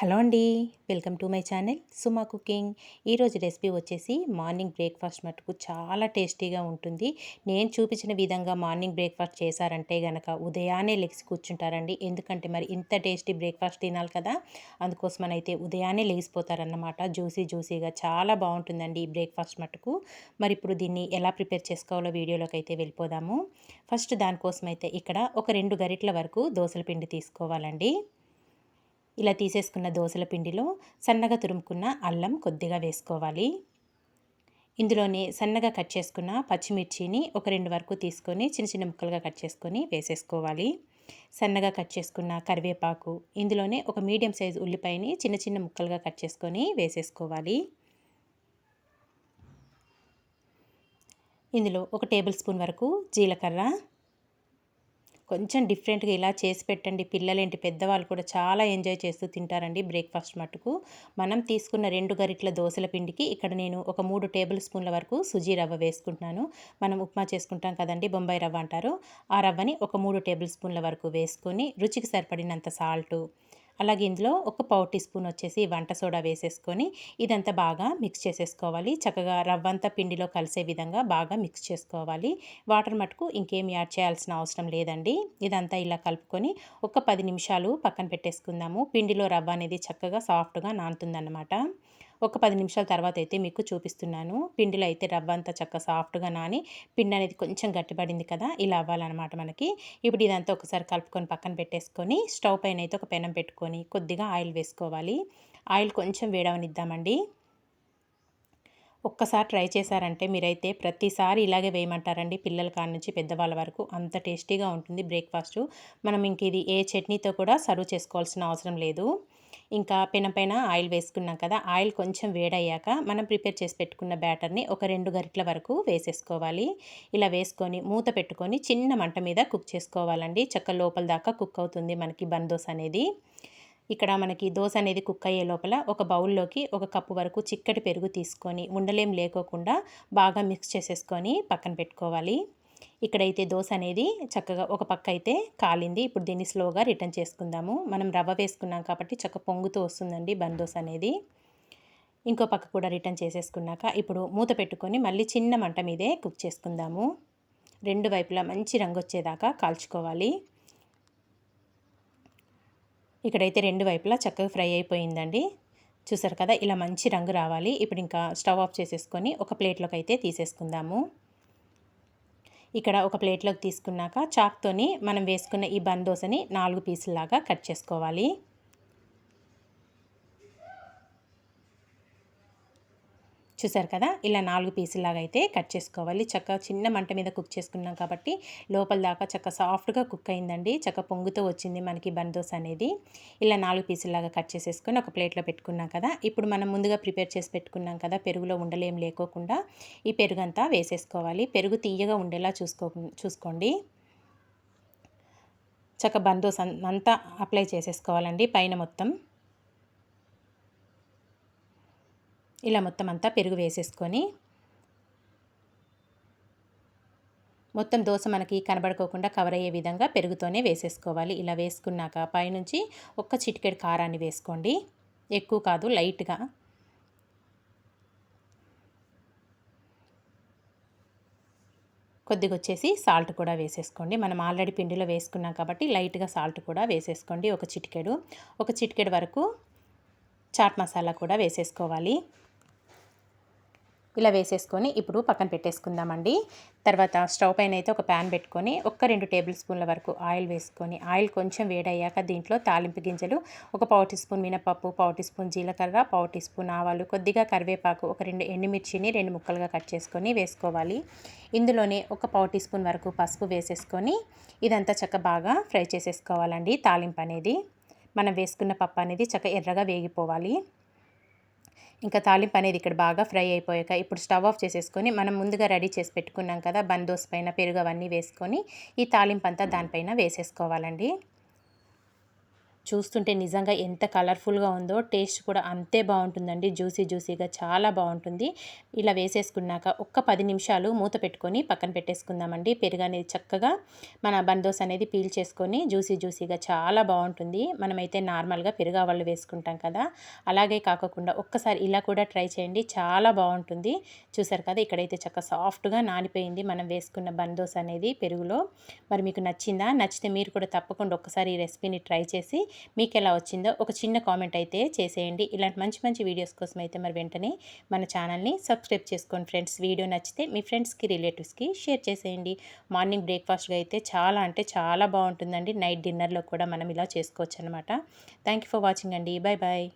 Hello అండి welcome to my channel Suma cooking. ఈరోజు recipe వచ్చేసి మార్నింగ్ బ్రేక్ఫాస్ట్ మటుకు చాలా టేస్టీగా ఉంటుంది. నేను చూపించిన విధంగా మార్నింగ్ బ్రేక్ఫాస్ట్ చేశారంటే గనక ఉదయాన్నే లెగిసి కూర్చుంటారండి. ఎందుకంటే మరి ఇంత టేస్టీ బ్రేక్ఫాస్ట్ తినాలి కదా అందుకోసం అయితే ఉదయాన్నే లెగిసిపోతారన్నమాట. జ్యూసీ జ్యూసీగా చాలా బాగుంటుందండి ఈ బ్రేక్ఫాస్ట్ మటుకు. మరి ఇప్పుడు దీన్ని ఎలా ప్రిపేర్ చేసుకోవాలో వీడియోలోకి అయితే వెళ్ళిపోదాము. ఫస్ట్ దానికోసం అయితే ఇక్కడ ఒక రెండు గరిటల వరకు దోసల పిండి తీసుకోవాలండి. ఇలా తీసేసుకున్న దోసల పిండిలో సన్నగా తురుముకున్న అల్లం కొద్దిగా వేసుకోవాలి. ఇందులోనే సన్నగా కట్ చేసుకున్న పచ్చిమిర్చిని ఒక రెండు వరకు తీసుకొని చిన్న చిన్న ముక్కలుగా కట్ చేసుకొని వేసేసుకోవాలి. సన్నగా కట్ చేసుకున్న కరివేపాకు ఇందులోనే ఒక మీడియం సైజ్ ఉల్లిపాయని చిన్న చిన్న ముక్కలుగా కట్ చేసుకొని వేసేసుకోవాలి. ఇందులో ఒక టేబుల్ స్పూన్ వరకు జీలకర్ర కొంచెం డిఫరెంట్గా ఇలా చేసి పెట్టండి. పిల్లలేంటి పెద్దవాళ్ళు కూడా చాలా ఎంజాయ్ చేస్తూ తింటారండి బ్రేక్ఫాస్ట్ మటుకు. మనం తీసుకున్న రెండు గరిట్ల దోశల పిండికి ఇక్కడ నేను ఒక మూడు టేబుల్ స్పూన్ల వరకు సుజీ రవ్వ వేసుకుంటున్నాను. మనం ఉప్మా చేసుకుంటాం కదండి బొంబాయి రవ్వ అంటారు. ఆ రవ్వని ఒక మూడు టేబుల్ స్పూన్ల వరకు వేసుకొని రుచికి సరిపడినంత సాల్టు అలాగే ఇందులో ఒక పావు టీ స్పూన్ వచ్చేసి వంట సోడా వేసేసుకొని ఇదంతా బాగా మిక్స్ చేసేసుకోవాలి. చక్కగా రవ్వంతా పిండిలో కలిసే విధంగా బాగా మిక్స్ చేసుకోవాలి. వాటర్ మటుకు ఇంకేం యాడ్ చేయాల్సిన అవసరం లేదండి. ఇదంతా ఇలా కలుపుకొని ఒక పది నిమిషాలు పక్కన పెట్టేసుకుందాము. పిండిలో రవ్వ అనేది చక్కగా సాఫ్ట్గా నానుతుందన్నమాట. ఒక పది నిమిషాల తర్వాత అయితే మీకు చూపిస్తున్నాను. పిండిలో అయితే రవ్వ అంతా చక్కగా సాఫ్ట్గా నాని పిండి అనేది కొంచెం గట్టిపడింది కదా ఇలా అవ్వాలన్నమాట మనకి. ఇప్పుడు ఇదంతా ఒకసారి కలుపుకొని పక్కన పెట్టేసుకొని స్టవ్ పైన అయితే ఒక పెనం పెట్టుకొని కొద్దిగా ఆయిల్ వేసుకోవాలి. ఆయిల్ కొంచెం వేడవనిద్దామండి. ఒక్కసారి ట్రై చేశారంటే మీరైతే ప్రతిసారి ఇలాగే వేయమంటారండి. పిల్లల కాడ నుంచి పెద్దవాళ్ళ వరకు అంత టేస్టీగా ఉంటుంది బ్రేక్ఫాస్ట్. మనం ఇంక ఇది ఏ చట్నీతో కూడా సర్వ్ చేసుకోవాల్సిన అవసరం లేదు. ఇంకా పెనపైన ఆయిల్ వేసుకున్నాం కదా ఆయిల్ కొంచెం వేడయ్యాక మనం ప్రిపేర్ చేసి పెట్టుకున్న బ్యాటర్ని ఒక రెండు గరిటల వరకు వేసేసుకోవాలి. ఇలా వేసుకొని మూత పెట్టుకొని చిన్న మంట మీద కుక్ చేసుకోవాలండి. చక్క లోపల దాకా కుక్ అవుతుంది మనకి బందోస్ అనేది. ఇక్కడ మనకి దోశ అనేది కుక్ అయ్యే లోపల ఒక బౌల్లోకి ఒక కప్పు వరకు చిక్కటి పెరుగు తీసుకొని ఉండలేం లేకోకుండా బాగా మిక్స్ చేసేసుకొని పక్కన పెట్టుకోవాలి. ఇక్కడైతే దోశ అనేది చక్కగా ఒక పక్క అయితే కాలింది. ఇప్పుడు దీన్ని స్లోగా రిటర్న్ చేసుకుందాము. మనం రవ్వ వేసుకున్నాం కాబట్టి చక్క పొంగుతూ వస్తుందండి బందోస్ అనేది. ఇంకో పక్క కూడా రిటర్న్ చేసేసుకున్నాక ఇప్పుడు మూత పెట్టుకొని మళ్ళీ చిన్న మంట మీదే కుక్ చేసుకుందాము. రెండు వైపులా మంచి రంగు వచ్చేదాకా కాల్చుకోవాలి. ఇక్కడైతే రెండు వైపులా చక్కగా ఫ్రై అయిపోయిందండి. చూసారు కదా ఇలా మంచి రంగు రావాలి. ఇప్పుడు ఇంకా స్టవ్ ఆఫ్ చేసేసుకొని ఒక ప్లేట్లోకి అయితే తీసేసుకుందాము. ఇక్కడ ఒక ప్లేట్లోకి తీసుకున్నాక చాక్తోని మనం వేసుకున్న ఈ బందోసని నాలుగు పీసులాగా కట్ చేసుకోవాలి. చూసారు కదా? ఇలా నాలుగు పీసులాగా అయితే కట్ చేసుకోవాలి. చక్క చిన్న మంట మీద కుక్ చేసుకున్నాం కాబట్టి లోపల దాకా చక్క సాఫ్ట్గా కుక్ అయిందండి. చక్క పొంగుతో వచ్చింది మనకి బందోస్ అనేది. ఇలా నాలుగు పీసులాగా కట్ చేసేసుకొని ఒక ప్లేట్లో పెట్టుకున్నాం కదా? ఇప్పుడు మనం ముందుగా ప్రిపేర్ చేసి పెట్టుకున్నాం కదా? పెరుగులో ఉండలేం లేకోకుండా ఈ పెరుగు అంతా వేసేసుకోవాలి. పెరుగు తీయగా ఉండేలా చూసుకో చూసుకోండి. చక్క బందోస్ అంతా అప్లై చేసేసుకోవాలండి పైన మొత్తం. ఇలా మొత్తం అంతా పెరుగు వేసేసుకొని మొత్తం దోశ మనకి కనబడుకోకుండా కవర్ అయ్యే విధంగా పెరుగుతోనే వేసేసుకోవాలి. ఇలా వేసుకున్నాక పైనుంచి ఒక్క చిటికెడు కారాన్ని వేసుకోండి. ఎక్కువ కాదు లైట్గా. కొద్దిగా వచ్చేసి సాల్ట్ కూడా వేసేసుకోండి. మనం ఆల్రెడీ పిండిలో వేసుకున్నాం కాబట్టి లైట్గా సాల్ట్ కూడా వేసేసుకోండి. ఒక చిటికెడు. ఒక చిటికెడు వరకు చాట్ మసాలా కూడా వేసేసుకోవాలి. ఇలా వేసేసుకొని ఇప్పుడు పక్కన పెట్టేసుకుందామండి. తర్వాత స్టవ్ పైన అయితే ఒక ప్యాన్ పెట్టుకొని ఒక్క రెండు టేబుల్ స్పూన్ల వరకు ఆయిల్ వేసుకొని ఆయిల్ కొంచెం వేడయ్యాక దీంట్లో తాలింపు గింజలు ఒక పావు టీ స్పూన్ మినపప్పు పావు టీ స్పూన్ జీలకర్ర పావు టీ స్పూన్ ఆవాలు కొద్దిగా కరివేపాకు ఒక రెండు ఎండుమిర్చిని రెండు ముక్కలుగా కట్ చేసుకొని వేసుకోవాలి. ఇందులోనే ఒక పావు టీ స్పూన్ వరకు పసుపు వేసేసుకొని ఇదంతా చక్క బాగా ఫ్రై చేసేసుకోవాలండి తాలింపు అనేది. మనం వేసుకున్న పప్పు అనేది చక్క ఎర్రగా వేగిపోవాలి. ఇంకా తాలింపు అనేది ఇక్కడ బాగా ఫ్రై అయిపోయాక ఇప్పుడు స్టవ్ ఆఫ్ చేసేసుకొని మనం ముందుగా రెడీ చేసి పెట్టుకున్నాం కదా బందోస్ పైన పెరుగు అవన్నీ వేసుకొని ఈ తాలింపు అంతా దానిపైన వేసేసుకోవాలండి. చూస్తుంటే నిజంగా ఎంత కలర్ఫుల్గా ఉందో టేస్ట్ కూడా అంతే బాగుంటుందండి. జ్యూసీ జ్యూసీగా చాలా బాగుంటుంది. ఇలా వేసేసుకున్నాక ఒక్క పది నిమిషాలు మూత పెట్టుకొని పక్కన పెట్టేసుకుందామండి. పెరుగు అనేది చక్కగా మన బందోస్ అనేది పీల్ చేసుకొని జ్యూసీ జ్యూసీగా చాలా బాగుంటుంది. మనమైతే నార్మల్గా పెరుగు వాళ్ళు వేసుకుంటాం కదా. అలాగే కాకుండా ఒక్కసారి ఇలా కూడా ట్రై చేయండి. చాలా బాగుంటుంది. చూసారు కదా ఇక్కడైతే చక్క సాఫ్ట్గా నానిపోయింది మనం వేసుకున్న బందోస్ అనేది పెరుగులో. మరి మీకు నచ్చిందా? నచ్చితే మీరు కూడా తప్పకుండా ఒక్కసారి ఈ రెసిపీని ట్రై చేసి మీకు ఎలా వచ్చిందో ఒక చిన్న కామెంట్ అయితే చేసేయండి. ఇలాంటి మంచి మంచి వీడియోస్ కోసం అయితే మరి వెంటనే మన ఛానల్ని సబ్స్క్రైబ్ చేసుకోండి ఫ్రెండ్స్. వీడియో నచ్చితే మీ ఫ్రెండ్స్కి రిలేటివ్స్కి షేర్ చేసేయండి. మార్నింగ్ బ్రేక్ఫాస్ట్గా అయితే చాలా అంటే చాలా బాగుంటుందండి. నైట్ డిన్నర్లో కూడా మనం ఇలా చేసుకోవచ్చు అనమాట థ్యాంక్ ఫర్ వాచింగ్ అండి. Bye bye